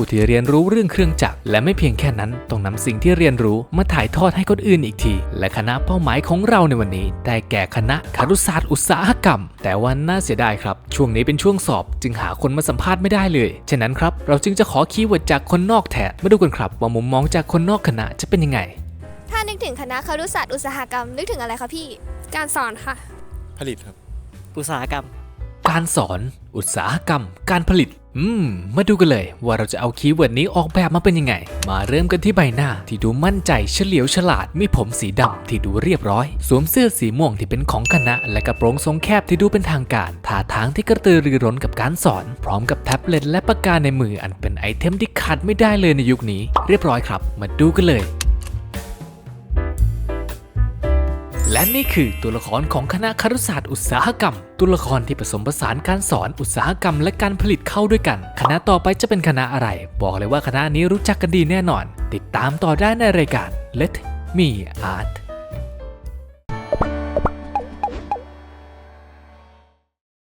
ผู้ที่เรียนรู้เรื่องเครื่องจักรและไม่เพียงแค่นั้นต้องนำสิ่งที่เรียนรู้มาถ่ายทอดให้คนอื่นอีกที และคณะเป้าหมายของเราในวันนี้ได้แก่คณะคารุศาสตร์อุตสาหกรรม แต่วันน่าเสียดายครับ ช่วงนี้เป็นช่วงสอบ จึงหาคนมาสัมภาษณ์ไม่ได้เลย ฉะนั้นครับเราจึงจะขอคีย์เวิร์ดจากคนนอกแทนมาดูกันครับว่ามุมมองจากคนนอกคณะจะเป็นยังไง ถ้านึกถึงคณะครุศาสตร์อุตสาหกรรมนึกถึงอะไรคะพี่ การสอนค่ะ ผลิตครับ อุตสาหกรรม การสอน อุตสาหกรรม การผลิต อืม มาดูกันเลยว่าเราจะเอาคีย์เวิร์ดนี้ออกแบบมาเป็นยังไง มาเริ่มกันที่ใบหน้าที่ดูมั่นใจเฉลียวฉลาด มีผมสีดำที่ดูเรียบร้อย สวมเสื้อสีม่วงที่เป็นของคณะ และกระโปรงทรงแคบที่ดูเป็นทางการท่าทางที่กระตือรือร้นกับการสอน พร้อมกับแท็บเล็ตและปากกาในมืออันเป็นไอเทมที่ขาดไม่ได้เลยในยุคนี้ เรียบร้อยครับ มาดูกันเลย และนี่คือตัวละครของคณะครุศาสตร์อุตสาหกรรม ตัวละครที่ผสมผสานการสอนอุตสาหกรรมและการผลิตเข้าด้วยกัน คณะต่อไปจะเป็นคณะอะไร บอกเลยว่าคณะนี้รู้จักกันดีแน่นอน ติดตามต่อได้ในรายการ Let Me Art